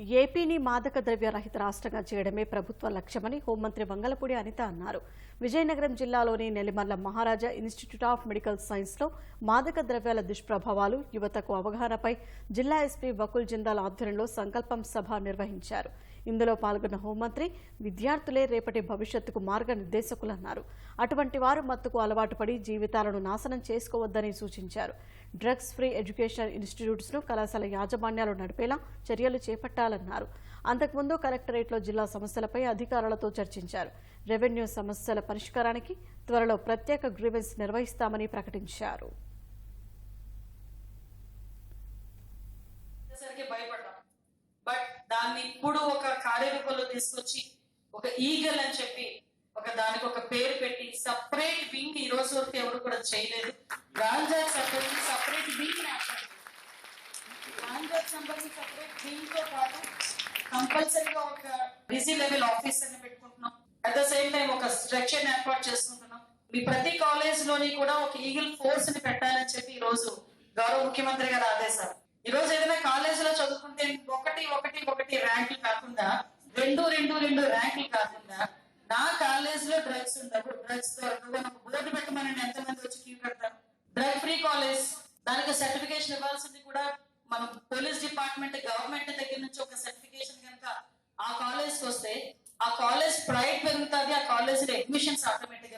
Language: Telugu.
ఏపీని మాదక ద్రవ్య రహిత రాష్ట్రంగా చేయడమే ప్రభుత్వ లక్ష్యమని హోంమంత్రి వంగలపూడి అనిత అన్నారు. విజయనగరం జిల్లాలోని Nellimarla Maharaja institute of medical సైన్స్లో మాదక ద్రవ్యాల దుష్ప్రభావాలు యువతకు అవగాహనపై జిల్లా ఎస్పీ వకుల్ జిందాల్ ఆధ్వర్యంలో సంకల్పం సభ నిర్వహించారు. ఇందులో పాల్గొన్న హోంమంత్రి విద్యార్థులే రేపటి భవిష్యత్తుకు మార్గనిర్దేశకులన్నారు. అటువంటి వారు మత్తుకు అలవాటు పడి జీవితాలను నాశనం చేసుకోవద్దని సూచించారు. డ్రగ్స్ ఫ్రీ ఎడ్యుకేషన్ ఇన్స్టిట్యూట్స్ను కళాశాల యాజమాన్యాలు నడిపేలా చర్యలు చేయాలన్నారు. అంతకుముందు కలెక్టరేట్లో జిల్లా సమస్యలపై అధికారులతో చర్చించారు. రెవెన్యూ సమస్యల పరిష్కారానికి త్వరలో ప్రత్యేక గ్రీవెన్స్ నిర్వహిస్తామని ప్రకటించారు. బట్ దాన్ని ఇప్పుడు ఒక కార్యరూపంలో తీసుకొచ్చి ఒక ఈగల్ అని చెప్పి ఒక దానికి ఒక పేరు పెట్టి సపరేట్ వింగ్ ఈ రోజు వరకు ఎవరు కూడా చేయలేదు. గాంజా సంబంధించి సపరేట్ వింగ్ గాంజా పాటు కంపల్సరీగా ఒక బిజీ లెవెల్ ఆఫీసర్ని పెట్టుకుంటున్నాం. అట్ ద సేమ్ టైం ఒక స్ట్రక్చర్ ఏర్పాటు చేసుకుంటున్నాం. మీ ప్రతి కాలేజ్లోని కూడా ఒక ఈగిల్ ఫోర్స్ని పెట్టాలని చెప్పి ఈ రోజు గౌరవ ముఖ్యమంత్రి గారు ఆదేశారు ఈ రోజు ఏదైనా కాలేజ్లో చదువుకుంటే ఒకటి ఒకటి ఒకటి ర్యాంకులు కాకుండా రెండు రెండు రెండు ర్యాంకులు కాకుండా నా కాలేజ్లో డ్రగ్స్ ఉండవు. డ్రగ్స్ దొరకవు. బోర్డు పెట్టమని ఎంతమంది వచ్చి క్యూ కడతారు. డ్రగ్ ఫ్రీ కాలేజ్ దానికి సర్టిఫికేషన్ ఇవ్వాల్సింది కూడా మనం పోలీస్ డిపార్ట్మెంట్ గవర్నమెంట్ దగ్గర నుంచి ఒక సర్టిఫికేషన్ కనుక ఆ కాలేజ్కి వస్తే ఆ కాలేజ్ ప్రైడ్ పెరుగుతుంది ఆ కాలేజ్లో అడ్మిషన్స్ ఆటోమేటిక్